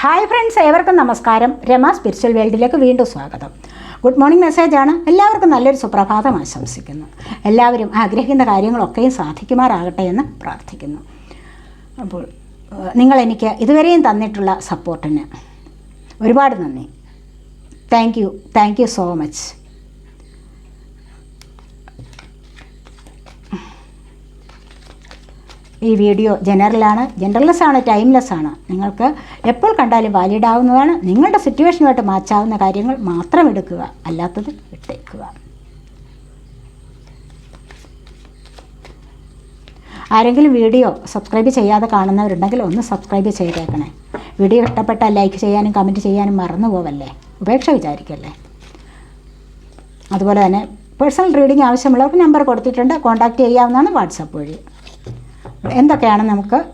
Hi friends ഏവർക്കും നമസ്കാരം. Rama spiritual വേൾഡിലേക്ക് വീണ്ടും സ്വാഗതം. ഗുഡ് മോർണിംഗ് മെസ്സേജാണ് എല്ലാവർക്കും നല്ലൊരു സുപ്രഭാതം ആശംസിക്കുന്നു. എല്ലാവരും ആഗ്രഹിക്കുന്ന കാര്യങ്ങളൊക്കെയും സാധിക്കുമാറാകട്ടെ എന്ന് പ്രാർത്ഥിക്കുന്നു. അപ്പോൾ നിങ്ങൾ എനിക്ക് ഇതുവരെയും തന്നിട്ടുള്ള സപ്പോർട്ടിന് ഒരുപാട് നന്ദി. Thank you thank you so much ഈ വീഡിയോ ജനറലാണ് ജനറൽലെസ് ആണ് ടൈംലെസ് ആണ് നിങ്ങൾക്ക് എപ്പോൾ കണ്ടാലും വാലിഡ് ആവുന്നതാണ്. നിങ്ങളുടെ സിറ്റുവേഷനുമായിട്ട് മാച്ചാവുന്ന കാര്യങ്ങൾ മാത്രം എടുക്കുക അല്ലാത്തത് വിട്ടേക്കുക. ആരെങ്കിലും വീഡിയോ സബ്സ്ക്രൈബ് ചെയ്യാതെ കാണുന്നവരുണ്ടെങ്കിൽ ഒന്ന് സബ്സ്ക്രൈബ് ചെയ്തേക്കണേ. വീഡിയോ ഇഷ്ടപ്പെട്ടാൽ ലൈക്ക് ചെയ്യാനും കമന്റ് ചെയ്യാനും മറന്നു പോവല്ലേ? ഉപേക്ഷ വിചാരിക്കല്ലേ? അതുപോലെ തന്നെ പേഴ്സണൽ റീഡിംഗ് ആവശ്യമുള്ളവർക്ക് നമ്പർ കൊടുത്തിട്ടുണ്ട്. കോൺടാക്റ്റ് ചെയ്യാവുന്നതാണ് വാട്സപ്പ് വഴി. എന്തൊക്കെയാണ് നമുക്ക്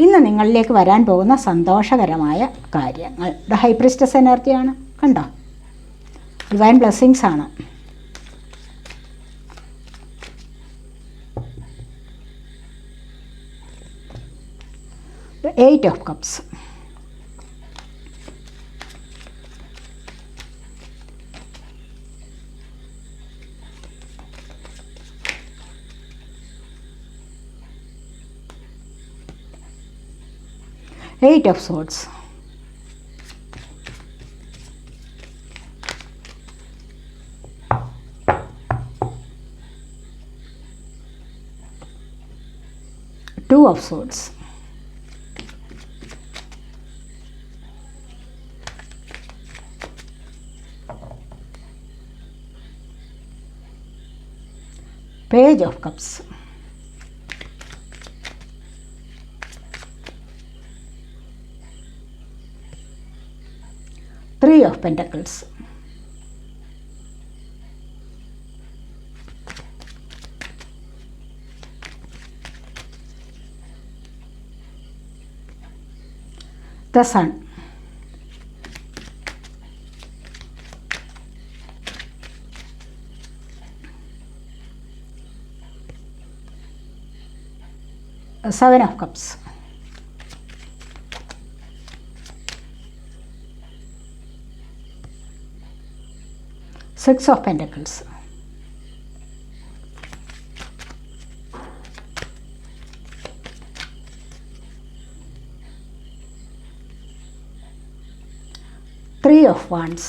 ഇന്ന് നിങ്ങളിലേക്ക് വരാൻ പോകുന്ന സന്തോഷകരമായ കാര്യങ്ങൾ? ദ ഹൈപ്രിസ്റ്റസ് എനർജിയാണ് കണ്ടോ? ഡിവൈൻ ബ്ലെസ്സിങ്സ് ആണ്. Eight of cups eight of swords. Two of swords. Page of cups. three of pentacles the sun seven of cups Six of pentacles three of wands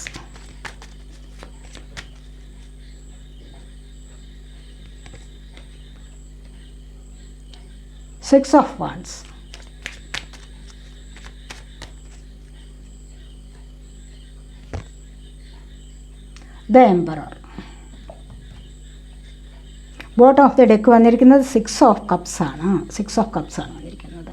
six of wands the emperor bottom of the deck വന്നിരിക്കുന്നത് six of cups ആണ്. Six of cups ആണ് വന്നിരിക്കുന്നത്.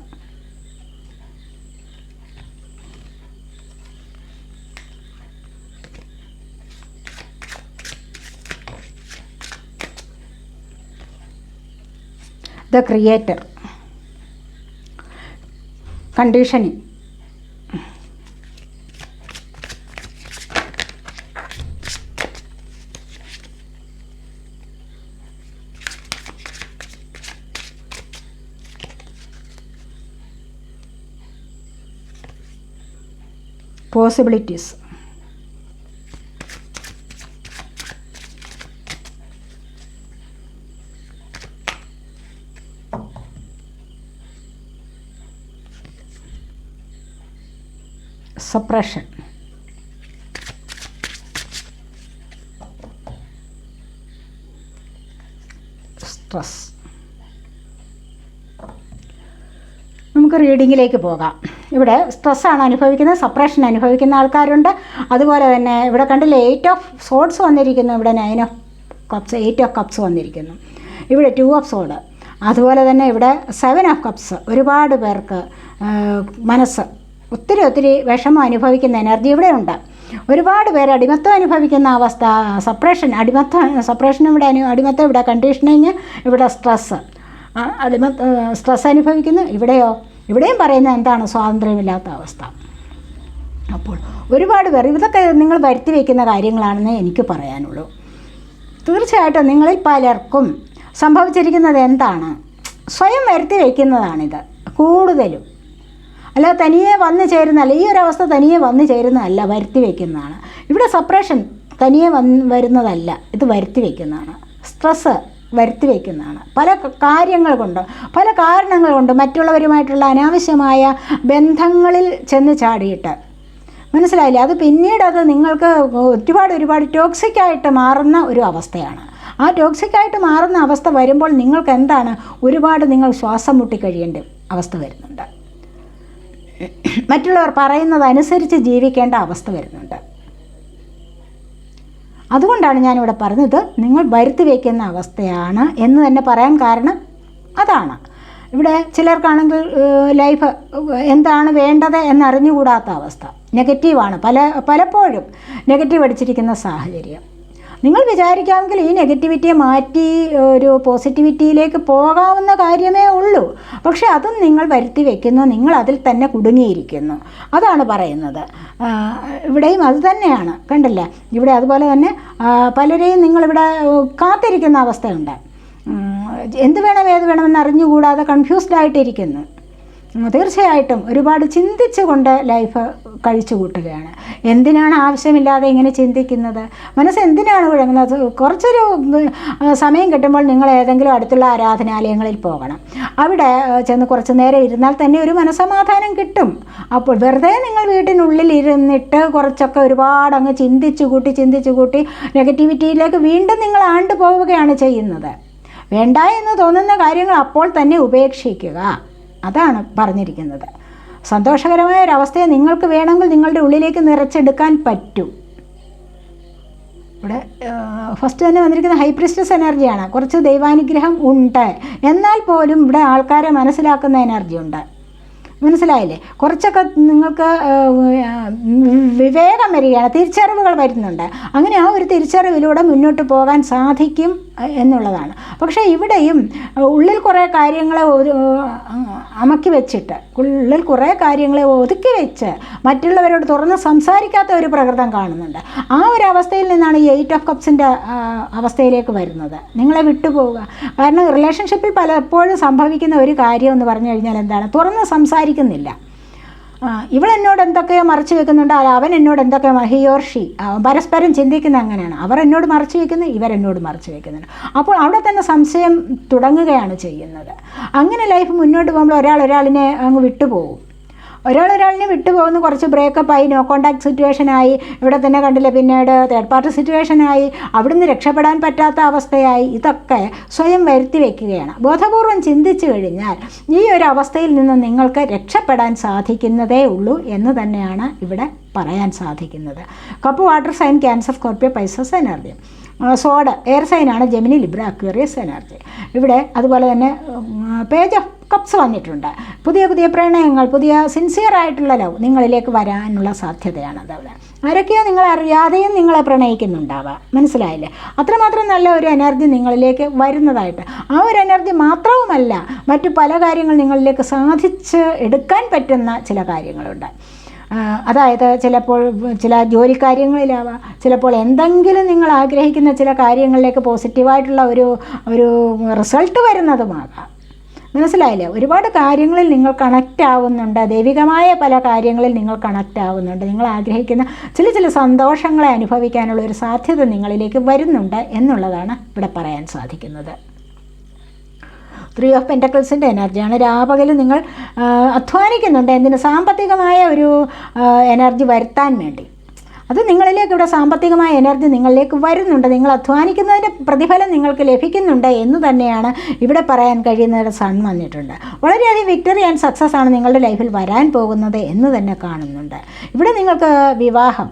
The creator conditioning possibilities suppression stress നമുക്ക് റീഡിങ്ങിലേക്ക് പോകാം. ഇവിടെ സ്ട്രെസ്സാണ് അനുഭവിക്കുന്നത് suppression അനുഭവിക്കുന്ന ആൾക്കാരുണ്ട്. അതുപോലെ തന്നെ ഇവിടെ കണ്ടില്ലേ എയ്റ്റ് ഓഫ് സോഡ്സ് വന്നിരിക്കുന്നു. ഇവിടെ nine of cups eight of cups വന്നിരിക്കുന്നു. ഇവിടെ ടു ഓഫ് സോഡ് അതുപോലെ തന്നെ ഇവിടെ സെവൻ ഓഫ് കപ്സ് ഒരുപാട് പേർക്ക് മനസ്സ് ഒത്തിരി ഒത്തിരി വിഷമം അനുഭവിക്കുന്ന എനർജി ഇവിടെ ഉണ്ട്. ഒരുപാട് പേര് അടിമത്തം അനുഭവിക്കുന്ന അവസ്ഥ സപ്രഷൻ അടിമത്തം സപ്രഷൻ ഇവിടെ അനു അടിമത്തം ഇവിടെ കണ്ടീഷനിങ് ഇവിടെ സ്ട്രെസ്സ് അടിമ സ്ട്രെസ് അനുഭവിക്കുന്നു. ഇവിടെയോ? ഇവിടെയും പറയുന്നത് എന്താണ്? സ്വാതന്ത്ര്യമില്ലാത്ത അവസ്ഥ. അപ്പോൾ ഒരുപാട് പേർ ഇതൊക്കെ നിങ്ങൾ വരുത്തി വയ്ക്കുന്ന കാര്യങ്ങളാണെന്ന് എനിക്ക് പറയാനുള്ളൂ. തീർച്ചയായിട്ടും നിങ്ങളിൽ പലർക്കും സംഭവിച്ചിരിക്കുന്നത് എന്താണ്? സ്വയം വരുത്തി വയ്ക്കുന്നതാണിത് കൂടുതലും. അല്ല തനിയെ വന്നു ചേരുന്നതല്ല ഈ ഒരു അവസ്ഥ തനിയെ വന്നു ചേരുന്നതല്ല വരുത്തി വയ്ക്കുന്നതാണ് ഇവിടെ സപ്രഷൻ തനിയെ വന്ന് വരുന്നതല്ല ഇത് വരുത്തി വയ്ക്കുന്നതാണ് സ്ട്രെസ്സ് വരുത്തി വയ്ക്കുന്നതാണ് പല കാര്യങ്ങൾ കൊണ്ട് പല കാരണങ്ങൾ കൊണ്ട് മറ്റുള്ളവരുമായിട്ടുള്ള അനാവശ്യമായ ബന്ധങ്ങളിൽ ചെന്ന് ചാടിയിട്ട്. മനസ്സിലായില്ലേ? അത് പിന്നീട് അത് നിങ്ങൾക്ക് ഒരുപാട് ഒരുപാട് ടോക്സിക്കായിട്ട് മാറുന്ന ഒരു അവസ്ഥയാണ്. ആ ടോക്സിക്കായിട്ട് മാറുന്ന അവസ്ഥ വരുമ്പോൾ നിങ്ങൾക്ക് എന്താണ്? ഒരുപാട് നിങ്ങൾ ശ്വാസം മുട്ടി മുട്ടിക്കഴിയേണ്ട അവസ്ഥ വരുന്നുണ്ട്. മറ്റുള്ളവർ പറയുന്നത് അനുസരിച്ച് ജീവിക്കേണ്ട അവസ്ഥ വരുന്നുണ്ട്. അതുകൊണ്ടാണ് ഞാനിവിടെ പറഞ്ഞത് നിങ്ങൾ വരുത്തി വയ്ക്കുന്ന അവസ്ഥയാണ് എന്ന് തന്നെ പറയാൻ കാരണം അതാണ്. ഇവിടെ ചിലർക്കാണെങ്കിൽ ലൈഫ് എന്താണ് വേണ്ടത് എന്നറിഞ്ഞുകൂടാത്ത അവസ്ഥ. നെഗറ്റീവാണ്. പല പലപ്പോഴും നെഗറ്റീവ് അടിച്ചിരിക്കുന്ന സാഹചര്യം. നിങ്ങൾ വിചാരിക്കാമെങ്കിൽ ഈ നെഗറ്റിവിറ്റിയെ മാറ്റി ഒരു പോസിറ്റിവിറ്റിയിലേക്ക് പോകാവുന്ന കാര്യമേ ഉള്ളൂ. പക്ഷെ അതും നിങ്ങൾ വരുത്തി വെക്കുന്നു നിങ്ങൾ അതിൽ തന്നെ കുടുങ്ങിയിരിക്കുന്നു. അതാണ് പറയുന്നത്. ഇവിടെയും അത് തന്നെയാണ്. കണ്ടില്ലേ? ഇവിടെ അതുപോലെ തന്നെ പലരെയും നിങ്ങളിവിടെ കാത്തിരിക്കുന്ന അവസ്ഥയുണ്ട്. എന്ത് വേണം ഏത് വേണമെന്ന് അറിഞ്ഞുകൂടാതെ കൺഫ്യൂസ്ഡ് ആയിട്ടിരിക്കുന്നു. തീർച്ചയായിട്ടും ഒരുപാട് ചിന്തിച്ചുകൊണ്ട് ലൈഫ് കഴിച്ചു കൂട്ടുകയാണ്. എന്തിനാണ് ആവശ്യമില്ലാതെ ഇങ്ങനെ ചിന്തിക്കുന്നത്? മനസ്സ് എന്തിനാണ് കുഴങ്ങുന്നത്? കുറച്ചൊരു സമയം കിട്ടുമ്പോൾ നിങ്ങൾ ഏതെങ്കിലും അടുത്തുള്ള ആരാധനാലയങ്ങളിൽ പോകണം. അവിടെ ചെന്ന് കുറച്ച് നേരം ഇരുന്നാൽ തന്നെ ഒരു മനസമാധാനം കിട്ടും. അപ്പോൾ വെറുതെ നിങ്ങൾ വീട്ടിനുള്ളിൽ ഇരുന്നിട്ട് കുറച്ചൊക്കെ ഒരുപാട് അങ്ങ് ചിന്തിച്ചു കൂട്ടി ചിന്തിച്ചു കൂട്ടി നെഗറ്റിവിറ്റിയിലേക്ക് വീണ്ടും നിങ്ങൾ ആണ്ട് പോവുകയാണ് ചെയ്യുന്നത്. വേണ്ട എന്ന് തോന്നുന്ന കാര്യങ്ങൾ അപ്പോൾ തന്നെ ഉപേക്ഷിക്കുക. അതാണ് പറഞ്ഞിരിക്കുന്നത്. സന്തോഷകരമായ ഒരവസ്ഥയെ നിങ്ങൾക്ക് വേണമെങ്കിൽ നിങ്ങളുടെ ഉള്ളിലേക്ക് നിറച്ചെടുക്കാൻ പറ്റും. ഇവിടെ ഫസ്റ്റ് തന്നെ വന്നിരിക്കുന്ന ഹൈപ്രിസ്റ്റസ് എനർജിയാണ് കുറച്ച് ദൈവാനുഗ്രഹം ഉണ്ട്. എന്നാൽ പോലും ഇവിടെ ആൾക്കാരെ മനസ്സിലാക്കുന്ന എനർജി ഉണ്ട്. മനസ്സിലായില്ലേ? കുറച്ചൊക്കെ നിങ്ങൾക്ക് വിവേകം വരികയാണ്. തിരിച്ചറിവുകൾ വരുന്നുണ്ട്. അങ്ങനെ ആ ഒരു തിരിച്ചറിവിലൂടെ മുന്നോട്ട് പോകാൻ സാധിക്കും എന്നുള്ളതാണ്. പക്ഷേ ഇവിടെയും ഉള്ളിൽ കുറേ കാര്യങ്ങളെ ഒരു അമക്കി വെച്ചിട്ട് ഉള്ളിൽ കുറേ കാര്യങ്ങളെ ഒതുക്കി വെച്ച് മറ്റുള്ളവരോട് തുറന്ന് സംസാരിക്കാത്ത ഒരു പ്രകൃതം കാണുന്നുണ്ട്. ആ ഒരു അവസ്ഥയിൽ നിന്നാണ് ഈ എയ്റ്റ് ഓഫ് കപ്സിന്റെ അവസ്ഥയിലേക്ക് വരുന്നത്. നിങ്ങളെ വിട്ടുപോവുക. കാരണം റിലേഷൻഷിപ്പിൽ പലപ്പോഴും സംഭവിക്കുന്ന ഒരു കാര്യം എന്ന് പറഞ്ഞു കഴിഞ്ഞാൽ എന്താണ്? തുറന്ന് സംസാരിക്കുന്നില്ല. എന്നോട് എന്തൊക്കെയോ മറച്ചു വെക്കുന്നുണ്ട്. അവൻ എന്നോട് എന്തൊക്കെയോ ഹി ഷീ പരസ്പരം ചിന്തിക്കുന്ന അങ്ങനെയാണ്. അവർ എന്നോട് മറച്ചു വെക്കുന്നു ഇവരെന്നോട് മറച്ചു വെക്കുന്നുണ്ട്. അപ്പോൾ അവിടെ തന്നെ സംശയം തുടങ്ങുകയാണ് ചെയ്യുന്നത്. അങ്ങനെ ലൈഫ് മുന്നോട്ട് പോകുമ്പോൾ ഒരാൾ ഒരാളിനെ അങ്ങ് വിട്ടുപോകും. ഒരാൾ ഒരാളിനെ വിട്ടുപോകുന്ന. കുറച്ച് ബ്രേക്കപ്പ് ആയി നോ കോണ്ടാക്ട് സിറ്റുവേഷനായി ഇവിടെ തന്നെ കണ്ടില്ലേ പിന്നീട് തേർഡ് പാർട്ടി സിറ്റുവേഷൻ ആയി. അവിടുന്ന് രക്ഷപ്പെടാൻ പറ്റാത്ത അവസ്ഥയായി. ഇതൊക്കെ സ്വയം വരുത്തി വയ്ക്കുകയാണ് ബോധപൂർവം ചിന്തിച്ചു കഴിഞ്ഞാൽ ഈ ഒരു അവസ്ഥയിൽ നിന്ന് നിങ്ങൾക്ക് രക്ഷപ്പെടാൻ സാധിക്കുന്നതേ ഉള്ളൂ എന്ന് തന്നെയാണ് ഇവിടെ പറയാൻ സാധിക്കുന്നത്. Cup water sign Cancer Scorpio Pisces energy sword air സൈനാണ് Gemini Libra Aquarius energy ഇവിടെ അതുപോലെ തന്നെ പേജ് ഓഫ് കപ്സ് വന്നിട്ടുണ്ട്. പുതിയ പുതിയ പ്രണയങ്ങൾ പുതിയ സിൻസിയർ ആയിട്ടുള്ള ലവ് നിങ്ങളിലേക്ക് വരാനുള്ള സാധ്യതയാണ് അതവിടെ. ആരൊക്കെയോ നിങ്ങൾ അറിയാതെയും നിങ്ങളെ പ്രണയിക്കുന്നുണ്ടാവുക മനസ്സിലായില്ലേ? അത്രമാത്രം നല്ല ഒരു എനർജി നിങ്ങളിലേക്ക് വരുന്നതായിട്ട്. ആ ഒരു എനർജി മാത്രവുമല്ല മറ്റു പല കാര്യങ്ങൾ നിങ്ങളിലേക്ക് സാധിച്ച് എടുക്കാൻ പറ്റുന്ന ചില കാര്യങ്ങളുണ്ട്. അതായത് ചിലപ്പോൾ ചില ജോലി കാര്യങ്ങളിലാവാം ചിലപ്പോൾ എന്തെങ്കിലും നിങ്ങൾ ആഗ്രഹിക്കുന്ന ചില കാര്യങ്ങളിലേക്ക് പോസിറ്റീവായിട്ടുള്ള ഒരു ഒരു റിസൾട്ട് വരുന്നതുമാകാം. മനസ്സിലായില്ലേ? ഒരുപാട് കാര്യങ്ങളിൽ നിങ്ങൾ കണക്റ്റ് ആവുന്നുണ്ട്. ദൈവികമായ പല കാര്യങ്ങളിൽ നിങ്ങൾ കണക്റ്റ് ആവുന്നുണ്ട്. നിങ്ങൾ ആഗ്രഹിക്കുന്ന ചില ചില സന്തോഷങ്ങളെ അനുഭവിക്കാനുള്ള ഒരു സാധ്യത നിങ്ങളിലേക്ക് വരുന്നുണ്ട് എന്നുള്ളതാണ് ഇവിടെ പറയാൻ സാധിക്കുന്നത്. ത്രീ ഓഫ് പെന്റക്കിൾസിന്റെ എനർജിയാണ്. രാപകൽ നിങ്ങൾ അധ്വാനിക്കുന്നുണ്ട്. എന്തിന്? സാമ്പത്തികമായ ഒരു എനർജി വരുത്താൻ വേണ്ടി. അത് നിങ്ങളിലേക്ക് ഇവിടെ സാമ്പത്തികമായ എനർജി നിങ്ങളിലേക്ക് വരുന്നുണ്ട്. നിങ്ങൾ അധ്വാനിക്കുന്നതിന്റെ പ്രതിഫലം നിങ്ങൾക്ക് ലഭിക്കുന്നുണ്ട് എന്ന് തന്നെയാണ് ഇവിടെ പറയാൻ കഴിയുന്ന സൺ വന്നിട്ടുണ്ട്. വളരെയധികം വിക്ടറി ആൻഡ് സക്സസ് ആണ് നിങ്ങളുടെ ലൈഫിൽ വരാൻ പോകുന്നത് എന്ന് തന്നെ കാണുന്നുണ്ട്. ഇവിടെ നിങ്ങൾക്ക് വിവാഹം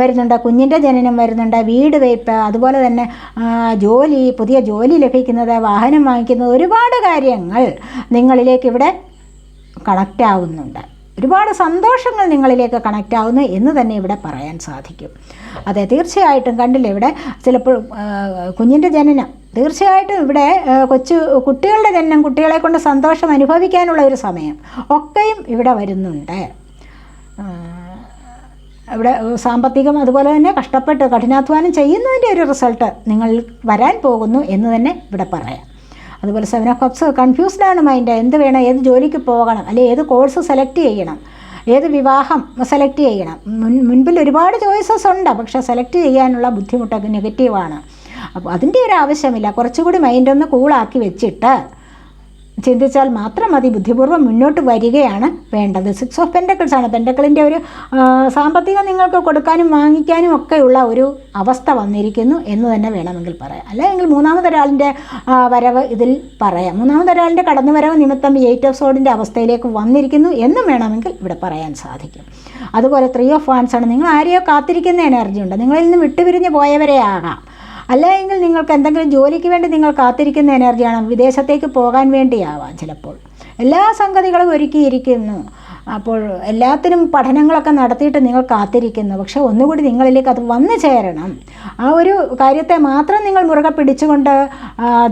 വരുന്നുണ്ട് കുഞ്ഞിന്റെ ജനനം വരുന്നുണ്ട് വീട് വെയ്പ്പ് അതുപോലെ തന്നെ ജോലി പുതിയ ജോലി ലഭിക്കുന്നത് വാഹനം വാങ്ങിക്കുന്നത് ഒരുപാട് കാര്യങ്ങൾ നിങ്ങളിലേക്ക് ഇവിടെ കണക്റ്റ് ആവുന്നുണ്ട്. ഒരുപാട് സന്തോഷങ്ങൾ നിങ്ങളിലേക്ക് കണക്റ്റ് ആവുന്നു എന്ന് തന്നെ ഇവിടെ പറയാൻ സാധിക്കും. അതെ തീർച്ചയായിട്ടും കണ്ടില്ലേ ഇവിടെ ചിലപ്പോൾ കുഞ്ഞിന്റെ ജനനം. തീർച്ചയായിട്ടും ഇവിടെ കൊച്ചു കുട്ടികളുടെ ജനനം കുട്ടികളെ കൊണ്ട് സന്തോഷം അനുഭവിക്കാനുള്ള ഒരു സമയം ഒക്കെയും ഇവിടെ വരുന്നുണ്ട്. ഇവിടെ സാമ്പത്തികം അതുപോലെ തന്നെ കഷ്ടപ്പെട്ട് കഠിനാധ്വാനം ചെയ്യുന്നതിന്റെ ഒരു റിസൾട്ട് നിങ്ങൾ വരാൻ പോകുന്നു എന്ന് തന്നെ ഇവിടെ പറയാം. അതുപോലെ സെവൻ ഓഫ് കപ്സ് കൺഫ്യൂസ്ഡ് ആണ് മൈൻഡ് എന്ത് വേണം ഏത് ജോലിക്ക് പോകണം അല്ലെ ഏത് കോഴ്സ് സെലക്ട് ചെയ്യണം ഏത് വിവാഹം സെലക്ട് ചെയ്യണം. മുൻ മുൻപിൽ ഒരുപാട് ചോയ്സസ് ഉണ്ട് പക്ഷേ സെലക്ട് ചെയ്യാനുള്ള ബുദ്ധിമുട്ടൊക്കെ നെഗറ്റീവാണ് അപ്പോൾ അതിന്റെ ഒരു ആവശ്യമില്ല. കുറച്ചുകൂടി മൈൻഡൊന്ന് കൂളാക്കി വെച്ചിട്ട് ചിന്തിച്ചാൽ മാത്രം മതി. ബുദ്ധിപൂർവം മുന്നോട്ട് വരികയാണ് വേണ്ടത്. സിക്സ് ഓഫ് പെൻഡക്കിൾസ് ആണ്. പെൻഡക്കിളിന്റെ ഒരു സാമ്പത്തികം നിങ്ങൾക്ക് കൊടുക്കാനും വാങ്ങിക്കാനും ഒക്കെയുള്ള ഒരു അവസ്ഥ വന്നിരിക്കുന്നു എന്ന് തന്നെ വേണമെങ്കിൽ പറയാം. അല്ലെങ്കിൽ മൂന്നാമതൊരാളിന്റെ വരവ് ഇതിൽ പറയാം. മൂന്നാമതൊരാളിന്റെ കടന്നുവരവ് നിമിത്തം എയ്റ്റ് ഓഫ് സോഡിന്റെ അവസ്ഥയിലേക്ക് വന്നിരിക്കുന്നു എന്നും വേണമെങ്കിൽ ഇവിടെ പറയാൻ സാധിക്കും. അതുപോലെ ത്രീ ഓഫ് വാൻസ് ആണ്. നിങ്ങൾ ആരെയോ കാത്തിരിക്കുന്ന എനർജി ഉണ്ട്. നിങ്ങളിൽ നിന്ന് വിട്ടുപിരിഞ്ഞ് പോയവരെ ആകാം അല്ലെങ്കിൽ നിങ്ങൾക്ക് എന്തെങ്കിലും ജോലിക്ക് വേണ്ടി നിങ്ങൾ കാത്തിരിക്കുന്ന എനർജിയാണ് വിദേശത്തേക്ക് പോകാൻ വേണ്ടിയാവാം ചിലപ്പോൾ. എല്ലാ സംഗതികളും ഒരുക്കിയിരിക്കുന്നു. അപ്പോൾ എല്ലാത്തിനും പഠനങ്ങളൊക്കെ നടത്തിയിട്ട് നിങ്ങൾ കാത്തിരിക്കുന്നു. പക്ഷേ ഒന്നുകൂടി നിങ്ങളിലേക്ക് അത് വന്നു ചേരണം. ആ ഒരു കാര്യത്തെ മാത്രം നിങ്ങൾ മുറുകെ പിടിച്ചുകൊണ്ട്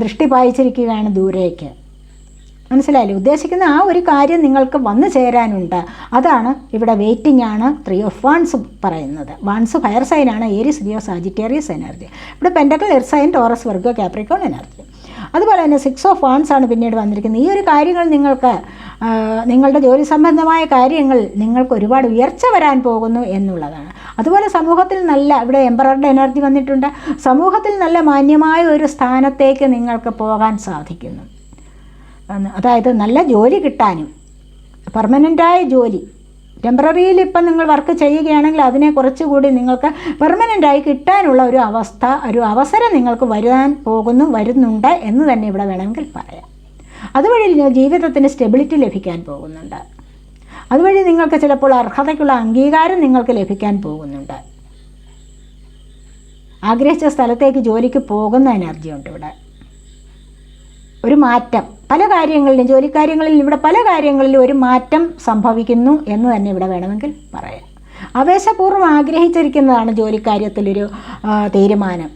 ദൃഷ്ടി പായിച്ചിരിക്കുകയാണ് ദൂരേക്ക്. മനസ്സിലായില്ലേ? ഉദ്ദേശിക്കുന്ന ആ ഒരു കാര്യം നിങ്ങൾക്ക് വന്നു ചേരാനുണ്ട്. അതാണ് ഇവിടെ വെയിറ്റിംഗ് ആണ് ത്രീ ഓഫ് വാൺസ് പറയുന്നത്. വാൺസ് ഫയർ സൈൻ സൈനാണ് ഏരി ലിയോ സാജിറ്റേറിയസ് എനർജി ഇവിടെ pentacle earth sign Taurus Virgo Capricorn energy അതുപോലെ തന്നെ സിക്സ് ഓഫ് വാൺസ് ആണ് പിന്നീട് വന്നിരിക്കുന്നത്. ഈ ഒരു കാര്യങ്ങൾ നിങ്ങൾക്ക് നിങ്ങളുടെ ജോലി സംബന്ധമായ കാര്യങ്ങൾ നിങ്ങൾക്ക് ഒരുപാട് ഉയർച്ച വരാൻ പോകുന്നു എന്നുള്ളതാണ്. അതുപോലെ സമൂഹത്തിൽ നല്ല ഇവിടെ എംപററുടെ എനർജി വന്നിട്ടുണ്ട്. സമൂഹത്തിൽ നല്ല മാന്യമായ ഒരു സ്ഥാനത്തേക്ക് നിങ്ങൾക്ക് പോകാൻ സാധിക്കുന്നു. അതായത് നല്ല ജോലി കിട്ടാനും പെർമനന്റായ ജോലി. ടെമ്പററിയിൽ ഇപ്പം നിങ്ങൾ വർക്ക് ചെയ്യുകയാണെങ്കിൽ അതിനെ കുറച്ചുകൂടി നിങ്ങൾക്ക് പെർമനന്റായി കിട്ടാനുള്ള ഒരു അവസ്ഥ ഒരു അവസരം നിങ്ങൾക്ക് വരാൻ പോകുന്നു വരുന്നുണ്ട് എന്ന് തന്നെ ഇവിടെ വേണമെങ്കിൽ പറയാം. അതുവഴി ജീവിതത്തിന് സ്റ്റെബിലിറ്റി ലഭിക്കാൻ പോകുന്നുണ്ട്. അതുവഴി നിങ്ങൾക്ക് ചിലപ്പോൾ അർഹതയ്ക്കുള്ള അംഗീകാരം നിങ്ങൾക്ക് ലഭിക്കാൻ പോകുന്നുണ്ട്. ആഗ്രഹിച്ച സ്ഥലത്തേക്ക് ജോലിക്ക് പോകുന്ന എനർജി ഉണ്ട് ഇവിടെ. ഒരു മാറ്റം. പല കാര്യങ്ങളിലും ജോലിക്കാര്യങ്ങളിൽ ഇവിടെ പല കാര്യങ്ങളിലും ഒരു മാറ്റം സംഭവിക്കുന്നു എന്ന് തന്നെ ഇവിടെ വേണമെങ്കിൽ പറയാം. ആവേശപൂർവം ആഗ്രഹിച്ചിരിക്കുന്നതാണ് ജോലിക്കാര്യത്തിലൊരു തീരുമാനം.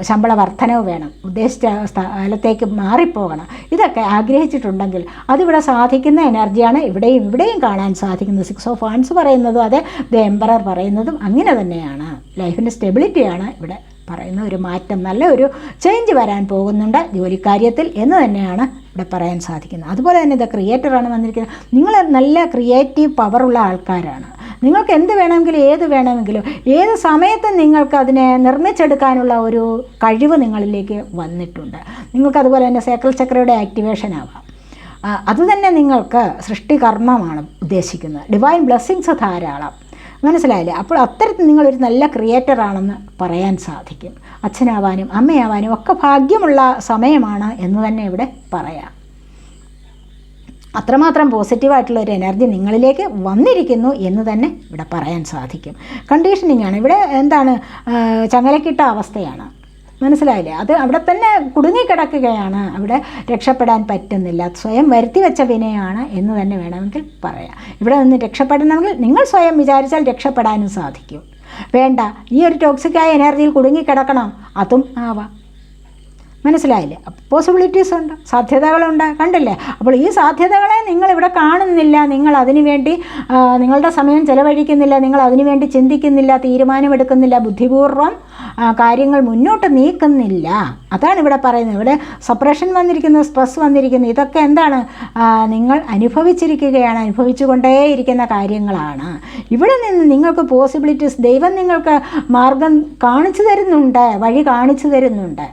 ശമ്പള വർധനവ് വേണം. ഉദ്ദേശിച്ച സ്ഥലത്തേക്ക് മാറിപ്പോകണം. ഇതൊക്കെ ആഗ്രഹിച്ചിട്ടുണ്ടെങ്കിൽ അതിവിടെ സാധിക്കുന്ന എനർജിയാണ് ഇവിടെയും ഇവിടെയും കാണാൻ സാധിക്കുന്നത്. സിക്സ് ഓഫ് ഫാൻസ് പറയുന്നതും അതെ ദ എംബറർ പറയുന്നതും അങ്ങനെ തന്നെയാണ്. ലൈഫിന്റെ സ്റ്റെബിലിറ്റിയാണ് ഇവിടെ പറയുന്ന ഒരു മാറ്റം നല്ല ഒരു ചേഞ്ച് വരാൻ പോകുന്നുണ്ട് ജോലിക്കാര്യത്തിൽ എന്ന് തന്നെയാണ് ഇവിടെ പറയാൻ സാധിക്കുന്നത്. അതുപോലെ തന്നെ ഇത് ക്രിയേറ്ററാണ് വന്നിരിക്കുന്നത്. നിങ്ങൾ നല്ല ക്രിയേറ്റീവ് പവറുള്ള ആൾക്കാരാണ്. നിങ്ങൾക്ക് എന്ത് വേണമെങ്കിലും ഏത് വേണമെങ്കിലും ഏത് സമയത്തും നിങ്ങൾക്ക് അതിനെ നിർമ്മിച്ചെടുക്കാനുള്ള ഒരു കഴിവ് നിങ്ങളിലേക്ക് വന്നിട്ടുണ്ട്. നിങ്ങൾക്ക് അതുപോലെ തന്നെ സേക്രൽ ചക്രയുടെ ആക്ടിവേഷൻ ആവാം. അതുതന്നെ നിങ്ങൾക്ക് സൃഷ്ടികർമ്മമാണ് ഉദ്ദേശിക്കുന്നത്. ഡിവൈൻ ബ്ലെസ്സിങ്സ് ധാരാളം. മനസ്സിലായില്ലേ? അപ്പോൾ അത്തരത്തിൽ നിങ്ങളൊരു നല്ല ക്രിയേറ്റർ ആണെന്ന് പറയാൻ സാധിക്കും. അച്ഛനാവാനും അമ്മയാവാനും ഒക്കെ ഭാഗ്യമുള്ള സമയമാണ് എന്ന് തന്നെ ഇവിടെ പറയാം. അത്രമാത്രം പോസിറ്റീവായിട്ടുള്ള ഒരു എനർജി നിങ്ങളിലേക്ക് വന്നിരിക്കുന്നു എന്ന് തന്നെ ഇവിടെ പറയാൻ സാധിക്കും. കണ്ടീഷനിങ് ആണ്. ഇവിടെ എന്താണ് ചങ്ങലക്കിട്ട അവസ്ഥയാണ്. മനസ്സിലായില്ലേ? അത് അവിടെ തന്നെ കുടുങ്ങിക്കിടക്കുകയാണ്. അവിടെ രക്ഷപ്പെടാൻ പറ്റുന്നില്ല. സ്വയം വരുത്തി വെച്ച വിനയാണ് എന്ന് തന്നെ വേണമെങ്കിൽ പറയാം. ഇവിടെ നിന്ന് രക്ഷപ്പെടണമെങ്കിൽ നിങ്ങൾ സ്വയം വിചാരിച്ചാൽ രക്ഷപ്പെടാനും സാധിക്കും. വേണ്ട. ഈ ഒരു ടോക്സിക്കായ എനർജിയിൽ കുടുങ്ങിക്കിടക്കണം. അതും ആവാം. മനസ്സിലായില്ലേ? പോസിബിലിറ്റീസ് ഉണ്ട്. സാധ്യതകളുണ്ട്. കണ്ടില്ലേ? അപ്പോൾ ഈ സാധ്യതകളെ നിങ്ങൾ ഇവിടെ കാണുന്നില്ല. നിങ്ങൾ അതിനു വേണ്ടി നിങ്ങളുടെ സമയം ചിലവഴിക്കുന്നില്ല. നിങ്ങൾ അതിനു വേണ്ടി ചിന്തിക്കുന്നില്ല തീരുമാനമെടുക്കുന്നില്ല ബുദ്ധിപൂർവം കാര്യങ്ങൾ മുന്നോട്ട് നീക്കുന്നില്ല. അതാണ് ഇവിടെ പറയുന്നത്. ഇവിടെ സപ്രഷൻ വന്നിരിക്കുന്നു സ്ട്രെസ് വന്നിരിക്കുന്നു. ഇതൊക്കെ എന്താണ്? നിങ്ങൾ അനുഭവിച്ചിരിക്കുകയാണ്. അനുഭവിച്ചുകൊണ്ടേയിരിക്കുന്ന കാര്യങ്ങളാണ്. ഇവിടെ നിന്ന് നിങ്ങൾക്ക് പോസിബിലിറ്റീസ് ദൈവം നിങ്ങൾക്ക് മാർഗം കാണിച്ചു തരുന്നുണ്ട് വഴി കാണിച്ചു തരുന്നുണ്ട്.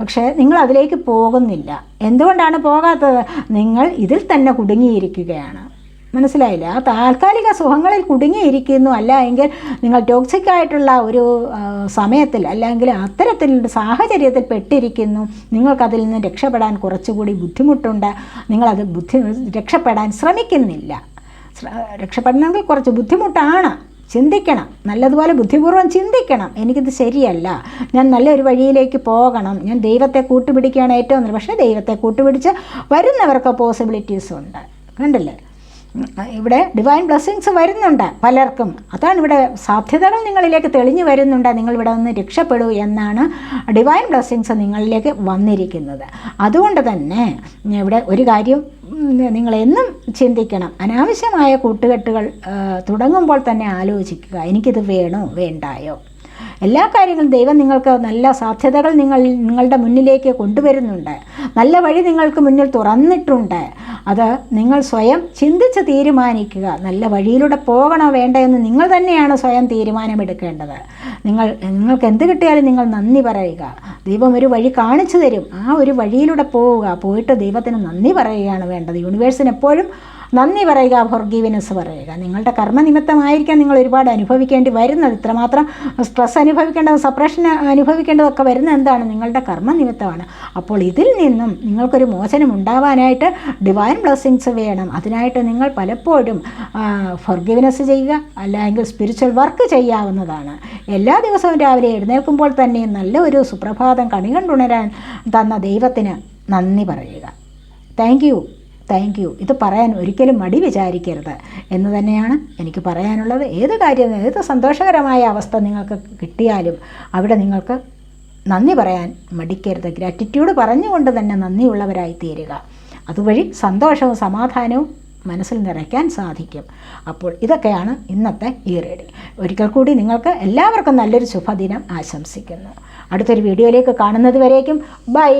പക്ഷേ നിങ്ങൾ അതിലേക്ക് പോകുന്നില്ല. എന്തുകൊണ്ടാണ് പോകാത്തത്? നിങ്ങൾ ഇതിൽ തന്നെ കുടുങ്ങിയിരിക്കുകയാണ്. മനസ്സിലായില്ല? ആ താൽക്കാലിക സുഖങ്ങളിൽ കുടുങ്ങിയിരിക്കുന്നു അല്ല എങ്കിൽ നിങ്ങൾ ടോക്സിക് ആയിട്ടുള്ള ഒരു സമയത്തിൽ അല്ലെങ്കിൽ അത്തരത്തിൽ സാഹചര്യത്തിൽ പെട്ടിരിക്കുന്നു. നിങ്ങൾക്കതിൽ നിന്ന് രക്ഷപ്പെടാൻ കുറച്ചുകൂടി ബുദ്ധിമുട്ടുണ്ട്. നിങ്ങളത് ബുദ്ധി രക്ഷപ്പെടാൻ ശ്രമിക്കുന്നില്ല. ശ്ര- രക്ഷപ്പെടണമെങ്കിൽ കുറച്ച് ബുദ്ധിമുട്ടാണ്. ചിന്തിക്കണം. നല്ലതുപോലെ ബുദ്ധിപൂർവം ചിന്തിക്കണം. എനിക്കിത് ശരിയല്ല. ഞാൻ നല്ലൊരു വഴിയിലേക്ക് പോകണം. ഞാൻ ദൈവത്തെ കൂട്ടുപിടിക്കുകയാണ് ഏറ്റവും നല്ലത്. പക്ഷേ ദൈവത്തെ കൂട്ടുപിടിച്ച് വരുന്നവർക്ക് പോസിബിലിറ്റീസ് ഉണ്ട്. കണ്ടില്ലേ? ഇവിടെ ഡിവൈൻ ബ്ലെസ്സിങ്സ് വരുന്നുണ്ട് പലർക്കും. അതാണ് ഇവിടെ സാധ്യതകൾ നിങ്ങളിലേക്ക് തെളിഞ്ഞു വരുന്നുണ്ട്. നിങ്ങൾ ഇവിടെ നിന്ന് രക്ഷപ്പെടൂ എന്നാണ് ഡിവൈൻ ബ്ലെസ്സിങ്സ് നിങ്ങളിലേക്ക് വന്നിരിക്കുന്നത്. അതുകൊണ്ട് തന്നെ ഇവിടെ ഒരു കാര്യം നിങ്ങൾ എന്നും ചിന്തിക്കണം. അനാവശ്യമായ കൂട്ടുകെട്ടുകൾ തുടങ്ങുമ്പോൾ തന്നെ ആലോചിക്കുക. എനിക്കിത് വേണോ? വേണ്ടായോ? എല്ലാ കാര്യങ്ങളും ദൈവം നിങ്ങൾക്ക് നല്ല സാധ്യതകൾ നിങ്ങൾ നിങ്ങളുടെ മുന്നിലേക്ക് കൊണ്ടുവരുന്നുണ്ട്. നല്ല വഴി നിങ്ങൾക്ക് മുന്നിൽ തുറന്നിട്ടുണ്ട്. അത് നിങ്ങൾ സ്വയം ചിന്തിച്ച് തീരുമാനിക്കുക. നല്ല വഴിയിലൂടെ പോകണോ വേണ്ടതെന്ന് നിങ്ങൾ തന്നെയാണ് സ്വയം തീരുമാനമെടുക്കേണ്ടത്. നിങ്ങൾ നിങ്ങൾക്ക് എന്ത് കിട്ടിയാലും നിങ്ങൾ നന്ദി പറയുക. ദൈവം ഒരു വഴി കാണിച്ചു തരും. ആ ഒരു വഴിയിലൂടെ പോവുക. പോയിട്ട് ദൈവത്തിന് നന്ദി പറയുകയാണ് വേണ്ടത്. യൂണിവേഴ്സിന് എപ്പോഴും നന്ദി പറയുക ഫൊർഗീവ്നെസ് പറയുക. നിങ്ങളുടെ കർമ്മനിമിത്തമായിരിക്കാം നിങ്ങൾ ഒരുപാട് അനുഭവിക്കേണ്ടി വരുന്നത്. ഇത്രമാത്രം സ്ട്രെസ് അനുഭവിക്കേണ്ടത് സപ്രഷൻ അനുഭവിക്കേണ്ടതൊക്കെ വരുന്നത് എന്താണ്? നിങ്ങളുടെ കർമ്മനിമിത്തമാണ്. അപ്പോൾ ഇതിൽ നിന്നും നിങ്ങൾക്കൊരു മോചനം ഉണ്ടാവാനായിട്ട് ഡിവൈൻ ബ്ലെസ്സിങ്സ് വേണം. അതിനായിട്ട് നിങ്ങൾ പലപ്പോഴും ഫൊർഗീവ്നെസ് ചെയ്യുക അല്ലെങ്കിൽ സ്പിരിച്വൽ വർക്ക് ചെയ്യാവുന്നതാണ്. എല്ലാ ദിവസവും രാവിലെ എഴുന്നേൽക്കുമ്പോൾ തന്നെ നല്ല ഒരു സുപ്രഭാതം കണികണ്ടുണരാൻ തന്ന ദൈവത്തിന് നന്ദി പറയുക. Thank thank you. ഇത് പറയാൻ ഒരിക്കലും മടി വിചാരിക്കരുത്. എന്ന് തന്നെയാണ് എനിക്ക് പറയാനുള്ളത്. ഏത് കാര്യം ഏത് സന്തോഷകരമായ അവസ്ഥ നിങ്ങൾക്ക് കിട്ടിയാലും അവിടെ നിങ്ങൾക്ക് നന്ദി പറയാൻ മടിക്കരുത്. ഗ്രാറ്റിറ്റ്യൂഡ് പറഞ്ഞുകൊണ്ട് തന്നെ നന്ദിയുള്ളവരായി തീരുക. അതുവഴി സന്തോഷവും സമാധാനവും മനസ്സിൽ നിറയ്ക്കാൻ സാധിക്കും. അപ്പോൾ ഇതൊക്കെയാണ് ഇന്നത്തെ ഈ റീഡിംഗ് ഒരിക്കൽ കൂടി നിങ്ങൾക്ക് എല്ലാവർക്കും നല്ലൊരു ശുഭദിനം ആശംസിക്കുന്നു. അടുത്തൊരു വീഡിയോയിലേക്ക് കാണുന്നത് വരേക്കും. ബൈ.